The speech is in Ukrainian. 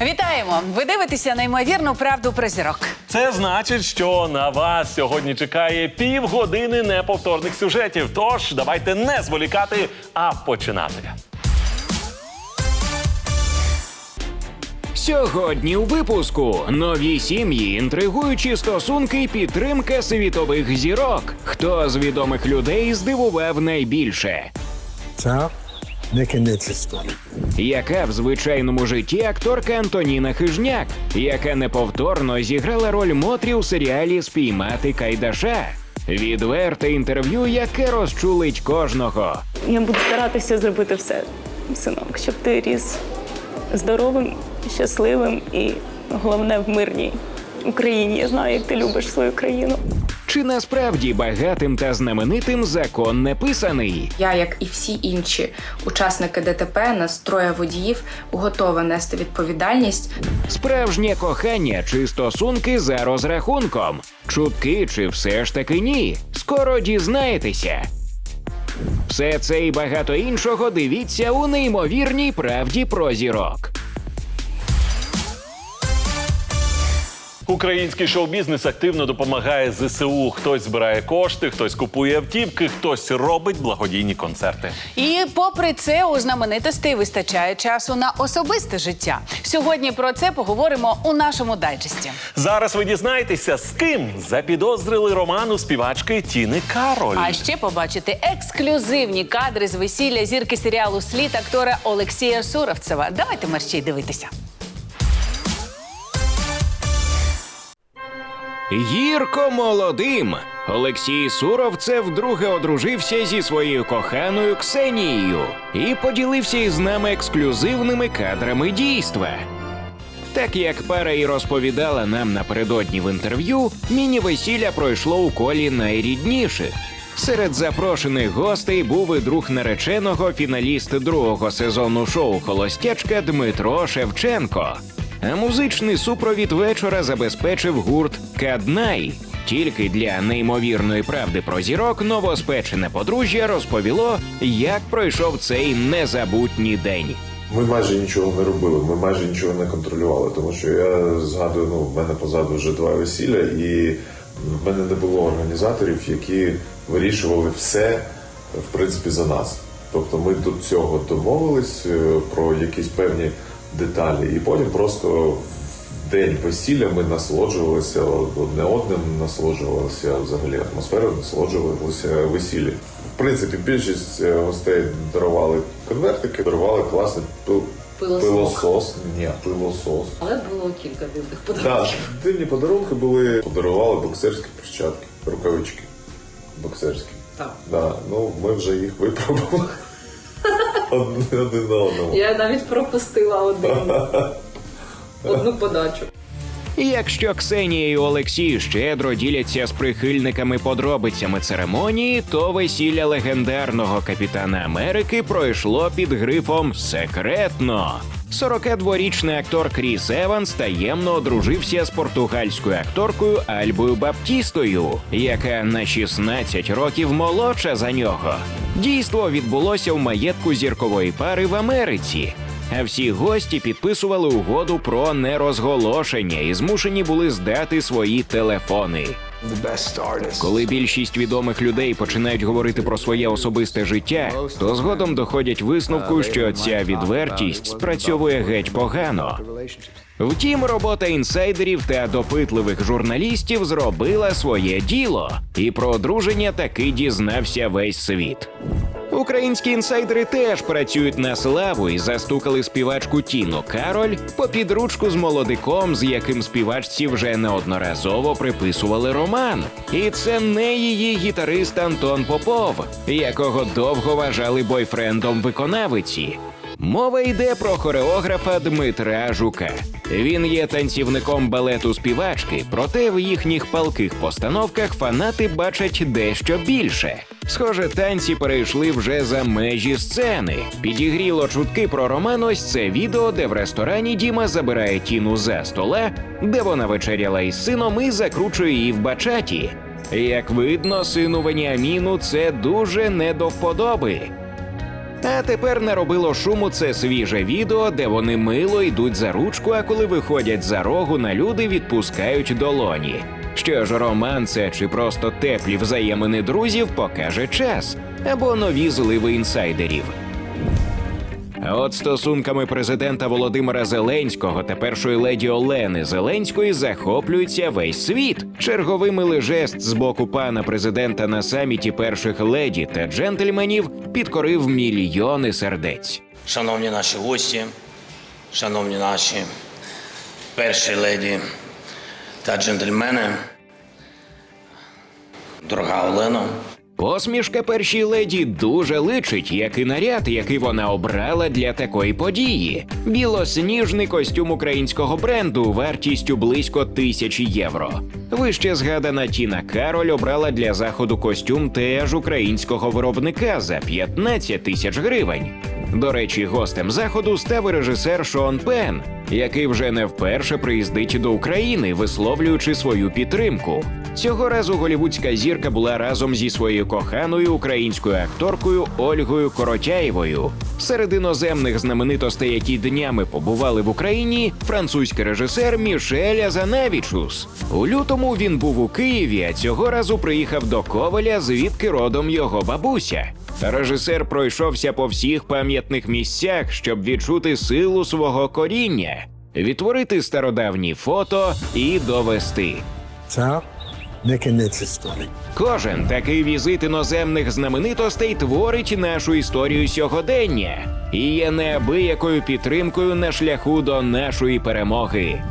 Вітаємо! Ви дивитеся неймовірну правду про зірок. Це значить, що на вас сьогодні чекає півгодини неповторних сюжетів. Тож давайте не зволікати, а починати. Сьогодні у випуску нові сім'ї, інтригуючі стосунки і підтримка світових зірок. Хто з відомих людей здивував найбільше? Це не кінець історії. Яка в звичайному житті акторка Антоніна Хижняк, яка неповторно зіграла роль Мотрі у серіалі Спіймати Кайдаша? Відверте інтерв'ю, яке розчулить кожного. Я буду старатися зробити все, синок, щоб ти ріс здоровим, щасливим і головне в мирній Україні. Я знаю, як ти любиш свою країну. Чи насправді багатим та знаменитим закон не писаний? Я, як і всі інші учасники ДТП, нас троє водіїв, готова нести відповідальність. Справжнє кохання чи стосунки за розрахунком? Чутки чи все ж таки ні? Скоро дізнаєтеся. Все це і багато іншого дивіться у неймовірній правді про зірок. Український шоу-бізнес активно допомагає ЗСУ. Хтось збирає кошти, хтось купує автівки, хтось робить благодійні концерти. І попри це, у знаменитостей вистачає часу на особисте життя. Сьогодні про це поговоримо у нашому дайджесті. Зараз ви дізнаєтеся, з ким запідозрили роман у співачки Тіни Кароль. А ще побачите ексклюзивні кадри з весілля зірки серіалу Слід актора Олексія Суровцева. Давайте мерщій дивитися. Гірко молодим. Олексій Суровцев вдруге одружився зі своєю коханою Ксенією і поділився із нами ексклюзивними кадрами дійства. Так як пара і розповідала нам напередодні в інтерв'ю, міні-весілля пройшло у колі найрідніших. Серед запрошених гостей був і друг нареченого фіналіст другого сезону шоу Холостячка Дмитро Шевченко. А музичний супровід вечора забезпечив гурт Каднай. Тільки для неймовірної правди про зірок новоспечене подружжя розповіло, як пройшов цей незабутній день. Ми майже нічого не робили, ми майже нічого не контролювали, тому що я згадую, ну в мене позаду вже два весілля, і в мене не було організаторів, які вирішували все в принципі за нас. Тобто ми до цього домовились е, про якісь певні деталі, і потім просто в день весілля ми насолоджувалися одне одним, насолоджувалися взагалі атмосферою, насолоджувалися весіллям. В принципі, більшість е, гостей дарували конвертики, дарували класний пил... Пилосос. пилосос. Ні, пилосос. Але було кілька дивних Так, подарунків. дивні подарунки були. Подарували боксерські перчатки, рукавички. Боксерські. Так. Да. Ну, ми вже їх випробували. Один один на одному. Я навіть пропустила один одну подачу. Якщо Ксенія і Олексій щедро діляться з прихильниками подробицями церемонії, то весілля легендарного капітана Америки пройшло під грифом секретно. 42-річний актор Кріс Еванс таємно одружився з португальською акторкою Альбою Баптістою, яка на 16 років молодша за нього. Дійство відбулося в маєтку зіркової пари в Америці. А всі гості підписували угоду про нерозголошення і змушені були здати свої телефони. Коли більшість відомих людей починають говорити про своє особисте життя, то згодом доходять висновку, що ця відвертість спрацьовує геть погано. Втім, робота інсайдерів та допитливих журналістів зробила своє діло, і про одруження таки дізнався весь світ. Українські інсайдери теж працюють на славу і застукали співачку Тіну Кароль по підручку з молодиком, з яким співачці вже неодноразово приписували роман. І це не її гітарист Антон Попов, якого довго вважали бойфрендом виконавиці. Мова йде про хореографа Дмитра Жука. Він є танцівником балету співачки, проте в їхніх палких постановках фанати бачать дещо більше. Схоже, танці перейшли вже за межі сцени. Підігріло чутки про роман ось це відео, де в ресторані Діма забирає тіну за стола, де вона вечеряла із сином і закручує її в бачаті. Як видно, сину Веніаміну це дуже не до вподоби. А тепер наробило шуму це свіже відео, де вони мило йдуть за ручку, а коли виходять за рогу на люди, відпускають долоні. Що ж, роман це чи просто теплі взаємини друзів покаже час або нові зливи інсайдерів. А от стосунками президента Володимира Зеленського та першої леді Олени Зеленської захоплюється весь світ. Черговий милий жест з боку пана президента на саміті перших леді та джентльменів підкорив мільйони сердець. Шановні наші гості, шановні наші перші леді та джентльмени, дорога Олено, Посмішка першій леді дуже личить, як і наряд, який вона обрала для такої події. Білосніжний костюм українського бренду вартістю близько тисячі євро. Вище згадана Тіна Кароль обрала для заходу костюм теж українського виробника за 15 тисяч гривень. До речі, гостем заходу став режисер Шон Пен, який вже не вперше приїздить до України, висловлюючи свою підтримку. Цього разу голівудська зірка була разом зі своєю коханою українською акторкою Ольгою Коротяєвою. Серед іноземних знаменитостей, які днями побували в Україні, французький режисер Мішель Азанавічус. У лютому він був у Києві, а цього разу приїхав до Коваля, звідки родом його бабуся. Режисер пройшовся по всіх пам'ятних місцях, щоб відчути силу свого коріння, відтворити стародавні фото і довести. Це не кінець історії. Кожен такий візит іноземних знаменитостей творить нашу історію сьогодення і є неабиякою підтримкою на шляху до нашої перемоги.